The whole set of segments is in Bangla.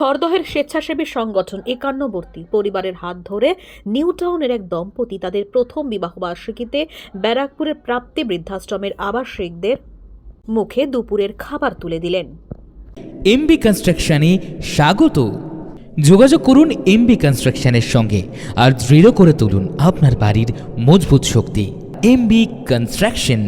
খরদহের স্বেচ্ছাসেবী সংগঠন একান্নবর্তী পরিবারের হাত ধরে নিউ টাউনের এক দম্পতি তাদের প্রথম বিবাহবার্ষিকীতে ব্যারাকপুরের প্রাপ্তি বৃদ্ধাশ্রমের আবাসিকদের মুখে দুপুরের খাবার তুলে দিলেন। এমবি কনস্ট্রাকশনে স্বাগত। যোগাযোগ করুন এমবি কনস্ট্রাকশনের সঙ্গে আর দৃঢ় করে তুলুন আপনার বাড়ির মজবুত শক্তি। MB construction.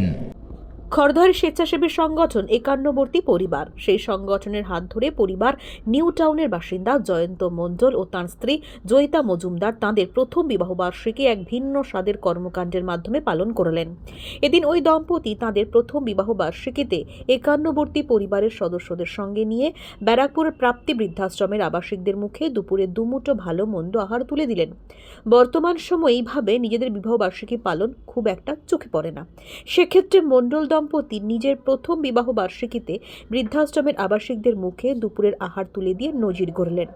খরদহের স্বেচ্ছাসেবী সংগঠন একান্নবর্তী পরিবার। সেই সংগঠনের হাত ধরে পরিবার নিউ টাউনের বাসিন্দা জয়ন্ত মণ্ডল ও তাঁর স্ত্রী জয়িতা মজুমদার তাঁদের প্রথম বিবাহবার্ষিকী এক ভিন্ন স্বাদের কর্মকাণ্ডের মাধ্যমে পালন করলেন। এদিন ওই দম্পতি তাঁদের প্রথম বিবাহবার্ষিকীতে একান্নবর্তী পরিবারের সদস্যদের সঙ্গে নিয়ে ব্যারাকপুরের প্রাপ্তি বৃদ্ধাশ্রমের আবাসিকদের মুখে দুপুরে দুমুটো ভালো মন্দ আহার তুলে দিলেন। বর্তমান সময়ে এইভাবে নিজেদের বিবাহবার্ষিকী পালন খুব একটা চোখে পড়ে না। সেক্ষেত্রে মণ্ডল দম্পতি নিজের প্রথম বিবাহ বার্ষিকীতে বৃদ্ধাশ্রমের আবাসিকদের মুখে দুপুরের আহার তুলে দিয়ে নজির গড়লেন।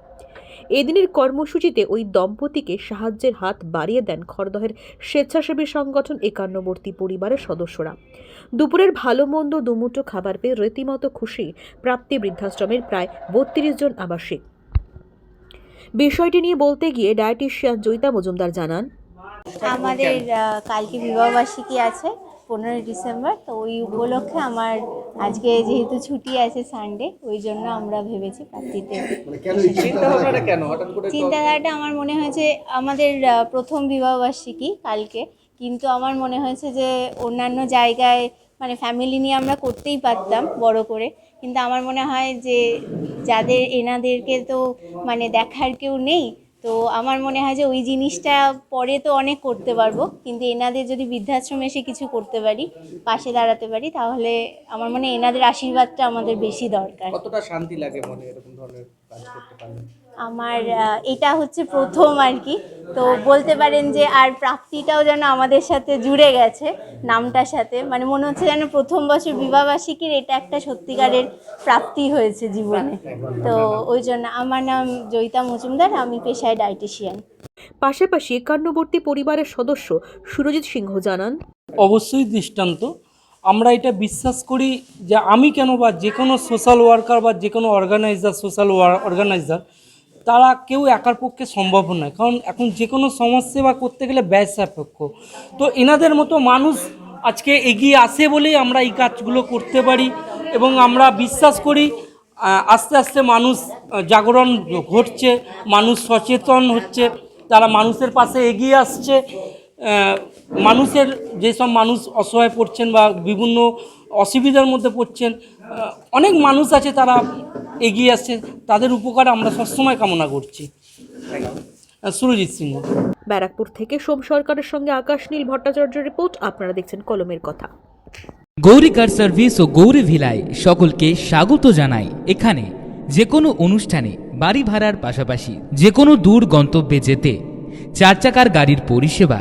এদিনের কর্মসূচিতে ওই দম্পতিকে সাহায্যের হাত বাড়িয়ে দেন খড়দহের স্বেচ্ছাসেবী সংগঠন একান্নবর্তী পরিবারের সদস্যরা। দুপুরের ভালো মন্দ দুমুটো খাবার পেয়ে রীতিমতো খুশি প্রাপ্তি বৃদ্ধাশ্রমের প্রায় বত্রিশ জন আবাসিক। বিষয়টি নিয়ে বলতে গিয়ে ডায়েটিশিয়ান জয়িতা মজুমদার জানান, আমাদের কালকে বিবাহবার্ষিকী আছে। পনেরোই ডিসেম্বর তো ওই উপলক্ষে আমার আজকে যেহেতু ছুটি আছে সানডে ওই জন্য আমরা ভেবেছি প্রাপ্তিতে তো- চিন্তাধারাটা আমার মনে হয়েছে আমাদের প্রথম বিবাহবার্ষিকী কালকে কিন্তু আমার মনে হয়েছে যে অন্যান্য জায়গায় মানে ফ্যামিলি নিয়ে আমরা করতেই পারতাম বড় করে কিন্তু আমার মনে হয় যে যাদের এনাদেরকে তো মানে দেখার কেউ নেই তো আমার মনে হয় যে ওই জিনিসটা পরে তো অনেক করতে পারব, কিন্তু এনাদের যদি বৃদ্ধাশ্রমে এসে কিছু করতে পারি, পাশে দাঁড়াতে পারি, তাহলে আমার মনে এনাদের আশীর্বাদটা আমাদের বেশি দরকার। কতটা শান্তি লাগে মনে এরকম ধরনের আমার এটা হচ্ছে প্রথম আর কি। তো বলতে পারেন যে আর প্রাপ্তিটাও যেন আমাদের সাথে জুড়ে গেছে নামটার সাথে। মানে মনে হচ্ছে যেন প্রথম বছর বিবাহবার্ষিকীর এটা একটা সত্যিকারের প্রাপ্তি হয়েছে জীবনে। তো ওই জন্য আমার নাম জয়িতা মজুমদার আমি পেশায় ডায়েটিশিয়ান পাশাপাশি একান্নবর্তী পরিবারের সদস্য সুরজিৎ সিংহ জানান অবশ্যই দৃষ্টান্ত। আমরা এটা বিশ্বাস করি যে আমি কেন বা যে কোনো সোশ্যাল ওয়ার্কার বা যে কোনো অর্গানাইজার সোশ্যাল অর্গানাইজার তারা কেউ একার পক্ষে সম্ভব নয়। কারণ এখন যে কোনো সমাজসেবা করতে গেলে ব্যয় সাপেক্ষ। তো এনাদের মতো মানুষ আজকে এগিয়ে আসে বলেই আমরা এই কাজগুলো করতে পারি এবং আমরা বিশ্বাস করি আস্তে আস্তে মানুষ জাগরণ ঘটছে, মানুষ সচেতন হচ্ছে, তারা মানুষের পাশে এগিয়ে আসছে। মানুষের যেসব মানুষ অসহায় পড়ছেন বা বিভিন্ন অসুবিধার মধ্যে পড়ছেন অনেক মানুষ আছে তারা এগিয়ে আসছে। তাদের উপকার আমরা সবসময় কামনা করছি। সুরজিৎ সিংহ। ব্যারাকপুর থেকে সোম সরকারের সঙ্গে আকাশ নীল ভট্টাচার্য রিপোর্ট। আপনারা দেখছেন কলমের কথা। গৌরী কার সার্ভিস ও গৌরী ভিলায় সকলকে স্বাগত জানাই। এখানে যে কোনো অনুষ্ঠানে বাড়ি ভাড়ার পাশাপাশি যে কোনো দূর গন্তব্যে যেতে চার চাকার গাড়ির পরিষেবা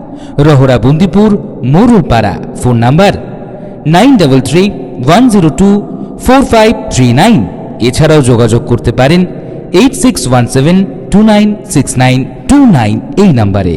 Rahara Bundipur Morulpara phone number nine double three one zero two four five three nine এছাড়াও যোগাযোগ করতে পারেন eight six one seven two nine six nine two nine এই নাম্বারে